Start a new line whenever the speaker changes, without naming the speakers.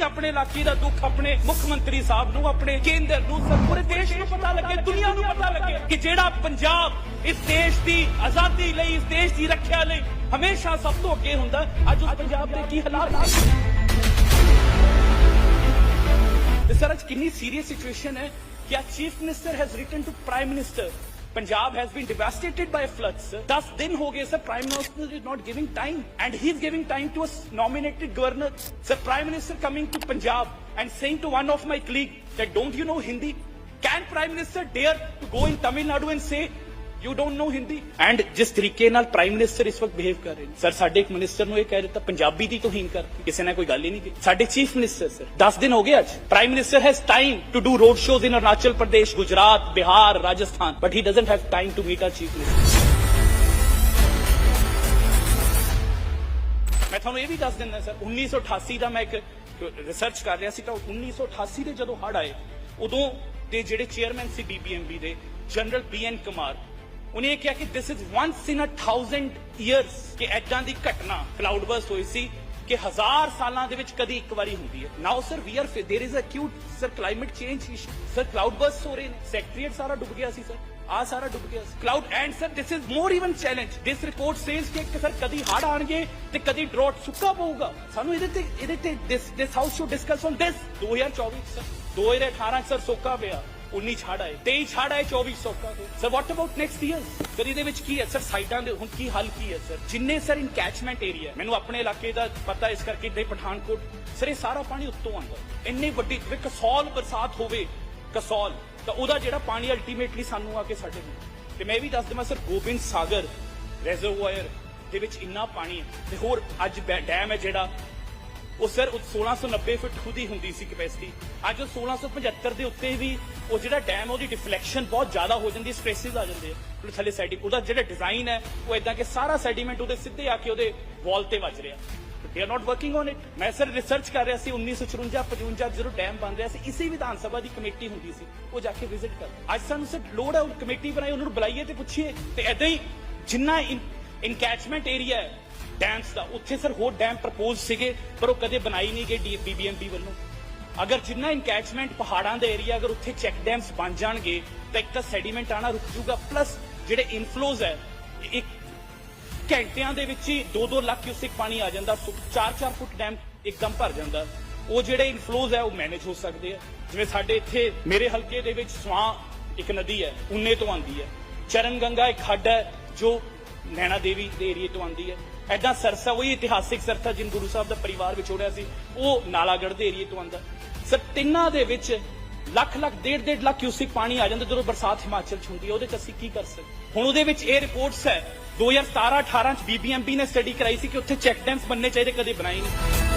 ਆਪਣੇ ਇਲਾਕੇ ਦਾ ਦੁੱਖ ਆਪਣੇ ਮੁੱਖ ਮੰਤਰੀ ਸਾਹਿਬ ਨੂੰ ਆਪਣੇ ਕੇਂਦਰ ਨੂੰ ਪੂਰੇ ਦੇਸ਼ ਨੂੰ ਪਤਾ ਲੱਗੇ ਦੁਨੀਆ ਨੂੰ ਪਤਾ ਲੱਗੇ ਕਿ ਜਿਹੜਾ ਪੰਜਾਬ ਇਸ ਦੇਸ਼ ਦੀ ਆਜ਼ਾਦੀ ਲਈ ਇਸ ਦੇਸ਼ ਦੀ ਰੱਖਿਆ ਲਈ ਹਮੇਸ਼ਾ ਸਭ ਤੋਂ ਅੱਗੇ ਹੁੰਦਾ ਅੱਜ ਉਸ ਪੰਜਾਬ ਦੇ ਕੀ ਹਾਲਾਤ ਆ ਤੇ ਸਰ ਅੱਜ ਕਿੰਨੀ ਸੀਰੀਅਸ ਸਿਚੁਏਸ਼ਨ ਹੈ ਕਿ ਆ chief minister has written to prime minister Punjab has been devastated by floods. sir. 10 दिन हो गए sir. Prime Minister is not giving time, and he's giving time to a nominated governor. Sir, Prime Minister coming to Punjab and saying to one of my colleague that don't you know Hindi? Can Prime Minister dare to go in Tamil Nadu and say you don't know Hindi and ਜਿਸ ਤਰੀਕੇ ਨਾਲ prime minister ਇਸ ਵਕਤ behave ਕਰ ਰਹੇ ਨੇ sir ਸਾਡੇ ਇੱਕ ਮਿਨਿਸਟਰ ਨੂੰ ਇਹ ਕਹਿ ਦਿੱਤਾ ਪੰਜਾਬੀ ਦੀ ਤੋਹੀਨ ਕਰ ਕਿਸੇ ਨੇ ਕੋਈ ਗੱਲ ਹੀ ਨਹੀਂ ਕੀਤੀ ਸਾਡੇ ਚੀਫ ਮਿਨਿਸਟਰ ਸਰ 10 ਦਿਨ ਹੋ ਗਏ ਅੱਜ prime minister has time to do road shows in Arunachal Pradesh Gujarat Bihar Rajasthan but he doesn't have time to meet our chief minister ਮੈਂ ਤੁਹਾਨੂੰ ਇਹ ਵੀ ਦੱਸ ਦਿੰਦਾ ਸਰ 1988 ਦਾ ਮੈਂ ਇੱਕ ਰਿਸਰਚ ਕਰ ਰਿਹਾ ਸੀ ਤਾਂ 1988 ਦੇ ਜਦੋਂ ਹੜ ਆਏ ਉਦੋਂ ਦੇ ਜਿਹੜੇ ਚੇਅਰਮੈਨ ਸੀ ਬੀਬੀਐਮਬੀ ਦੇ ਜਨਰਲ ਬੀਐਨ ਕੁਮਾਰ ਉਹਨੇ ਇਹ ਕਿਹਾ ਕਿ this is once in a 1000 years ਕਿ ਐਦਾਂ ਦੀ ਘਟਨਾ ਕਲਾਉਡ ਬਰਸਟ ਹੋਈ ਸੀ ਕਿ ਹਜ਼ਾਰ ਸਾਲਾਂ ਦੇ ਵਿੱਚ ਕਦੀ ਇੱਕ ਵਾਰੀ ਹੁੰਦੀ ਹੈ now sir we are there is acute sir climate change issue sir cloud burst ਹੋ ਰਹੇ ਨੇ ਸੈਕਟਰੀਏਟ ਸਾਰਾ ਡੁੱਬ ਗਿਆ ਸੀ ਸਰ ਆ ਸਾਰਾ ਡੁੱਬ ਗਿਆ ਸੀ cloud and sir this is more even challenge this report says ਕਿ ਸਰ ਕਦੀ ਹੜ ਆਣਗੇ ਤੇ ਕਦੀ ਡਰੌਟ ਸੁੱਕਾ ਪਊਗਾ ਸਾਨੂੰ ਇਹਦੇ ਤੇ ਇਹਦੇ ਤੇ this this house should discuss on this 2024 sir 2018 sir ਸੋਕਾ ਪਿਆ 19 ਛਾੜ ਆਏ 23 ਛਾੜ ਆਏ 24 ਸੋਕਾ ਦੇ sir what about next year sir ਇਹਦੇ ਵਿੱਚ ਕੀ ਹੈ? ਸਰ ਸਾਈਡਾਂ ਦੇ ਹੁਣ ਕੀ ਹੱਲ ਕੀ ਹੈ ਸਰ ਜਿੰਨੇ ਸਰ ਇਨਕੈਚਮੈਂਟ ਏਰੀਆ ਮੈਨੂੰ ਆਪਣੇ ਇਲਾਕੇ ਦਾ ਪਤਾ ਇਸ ਕਰਕੇ ਦੇ ਪਠਾਨਕੋਟ ਸਰ ਇਹ ਸਾਰਾ ਪਾਣੀ ਉੱਤੋਂ ਆਉਂਦਾ ਇੰਨੀ ਵੱਡੀ ਕਸੌਲ ਬਰਸਾਤ ਹੋਵੇ, ਕਸੌਲ, ਤਾਂ ਉਹਦਾ ਜਿਹੜਾ ਪਾਣੀ ਅਲਟੀਮੇਟਲੀ ਸਾਨੂੰ ਆ ਕੇ ਸਾਡੇ ਨੂੰ ਤੇ ਮੈਂ ਵੀ ਦੱਸ ਦਵਾਂ ਸਰ ਗੋਬਿੰਦ ਸਾਗਰ ਰਿਜ਼ਰਵਾਇਰ ਦੇ ਵਿੱਚ ਇੰਨਾ ਪਾਣੀ ਹੈ, ਤੇ ਹੋਰ ਅੱਜ ਡੈਮ ਹੈ ਜਿਹੜਾ, ਉਹ ਸਰ ਉਹ 1690 ਫੁੱਟ ਖੁਦ ਹੀ ਹੁੰਦੀ ਸੀ ਕਪੈਸਿਟੀ ਅੱਜ ਉਹ 1675 ਦੇ ਉੱਤੇ ਵੀ ਉਹ ਜਿਹੜਾ ਡੈਮ ਉਹਦੀ ਡਿਫਲੈਕਸ਼ਨ ਬਹੁਤ ਜ਼ਿਆਦਾ ਹੋ ਜਾਂਦੀ ਸਟ੍ਰੈਸਸ ਆ ਜਾਂਦੇ ਆ। ਥੱਲੇ ਸੈਡੀ ਉਹਦਾ ਜਿਹੜਾ ਡਿਜ਼ਾਈਨ ਹੈ, ਉਹ ਇਦਾਂ ਕਿ ਸਾਰਾ ਸੈਡੀਮੈਂਟ ਉਹਦੇ ਸਿੱਧੇ ਆ ਕੇ ਉਹਦੇ ਵਾਲ ਤੇ ਵੱਜ ਰਿਹਾ। They are not working on it ਮੈਂ ਸਰ ਰਿਸਰਚ ਕਰ ਰਿਹਾ ਸੀ 1954 55 ਜਦੋਂ ਡੈਮ ਬਣ ਰਿਹਾ ਸੀ, ਇਸੇ ਵਿਧਾਨ ਸਭਾ ਦੀ ਕਮੇਟੀ ਹੁੰਦੀ ਸੀ, ਉਹ ਜਾ ਕੇ ਵਿਜ਼ਿਟ ਕਰ ਅੱਜ ਸਾਨੂੰ ਸਰ ਲੋੜ ਹੈ, ਉਹ ਕਮੇਟੀ ਬਣਾਈ, ਉਹਨਾਂ ਨੂੰ ਬੁਲਾਈਏ ਤੇ ਪੁੱਛੀਏ। ਤੇ ਐਦਾਂ ਹੀ ਜਿੰਨਾ ਇਨਕੈਚਮੈਂਟ ਏਰੀਆ ਹੈ ਡੈਮਸ ਦਾ, ਉੱਥੇ ਸਰ ਹੋਰ ਡੈਮ ਪ੍ਰਪੋਜ਼ ਸੀਗੇ, ਪਰ ਉਹ ਕਦੇ ਬਣਾਈ ਨਹੀਂ ਗਏ ਬੀਬੀਐਮਪੀ ਵੱਲੋਂ। ਅਗਰ ਜਿੰਨਾ ਇਨਕੈਚਮੈਂਟ ਪਹਾੜਾਂ ਦੇ ਏਰੀਆ ਅਗਰ ਉੱਥੇ ਚੈੱਕ ਡੈਮਸ ਬਣ ਜਾਣਗੇ, ਤਾਂ ਇੱਕ ਤਾਂ ਸੈਡੀਮੈਂਟ ਆਣਾ ਰੁਕ ਜੂਗਾ ਪਲੱਸ ਜਿਹੜੇ ਇਨਫਲੋਜ਼ ਹੈ, ਇੱਕ ਘੰਟਿਆਂ ਦੇ ਵਿੱਚ ਹੀ 2-2 ਲੱਖ ਕਿਊਸਿਕ ਪਾਣੀ ਆ ਜਾਂਦਾ 4-4 ਫੁੱਟ ਡੈਮ ਇੱਕਦਮ ਭਰ ਜਾਂਦਾ। ਉਹ ਜਿਹੜੇ ਇਨਫਲੋਜ਼ ਹੈ, ਉਹ ਮੈਨੇਜ ਹੋ ਸਕਦੇ ਆ। ਜਿਵੇਂ ਸਾਡੇ ਇੱਥੇ, ਮੇਰੇ ਹਲਕੇ ਦੇ ਵਿੱਚ ਸਵਾਂ ਇੱਕ ਨਦੀ ਹੈ, ਉਨੇ ਤੋਂ ਆਂਦੀ ਹੈ। ਚਰਨ ਗੰਗਾ ਇੱਕ ਖੱਡ ਹੈ, ਜੋ ਨੈਣਾ ਦੇਵੀ ਦੇ ਏਰੀਏ ਤੋਂ ਆਂਦੀ ਹੈ। ਐਦਾਂ ਸਰਸਾ, ਉਹੀ ਇਤਿਹਾਸਿਕ ਸਰਸਾ ਜਿਨ ਗੁਰੂ ਸਾਹਿਬ ਦਾ ਪਰਿਵਾਰ ਵਿਛੋੜਿਆ ਸੀ, ਉਹ ਨਾਲਾਗੜ੍ਹ ਦੇ ਏਰੀਏ ਤੋਂ ਆਂਦਾ ਸਰ, ਤਿੰਨਾਂ ਦੇ ਵਿੱਚ ਲੱਖ ਲੱਖ, ਡੇਢ ਡੇਢ ਲੱਖ ਕਿਊਸਿਕ ਪਾਣੀ ਆ ਜਾਂਦਾ ਜਦੋਂ ਬਰਸਾਤ ਹਿਮਾਚਲ ਚ ਹੁੰਦੀ ਹੈ, ਉਹਦੇ ਚ ਅਸੀਂ ਕੀ ਕਰ ਸਕਦੇ? ਹੁਣ ਉਹਦੇ ਵਿੱਚ ਇਹ ਰਿਪੋਰਟਸ ਹੈ 2017 18 ਚ ਬੀਬੀਐਮਪੀ ਨੇ ਸਟੱਡੀ ਕਰਾਈ ਸੀ ਕਿ ਉੱਥੇ ਚੈੱਕ ਡੈਮਸ ਬਣਨੇ ਚਾਹੀਦੇ, ਕਦੇ ਬਣਾਏ ਨਹੀਂ।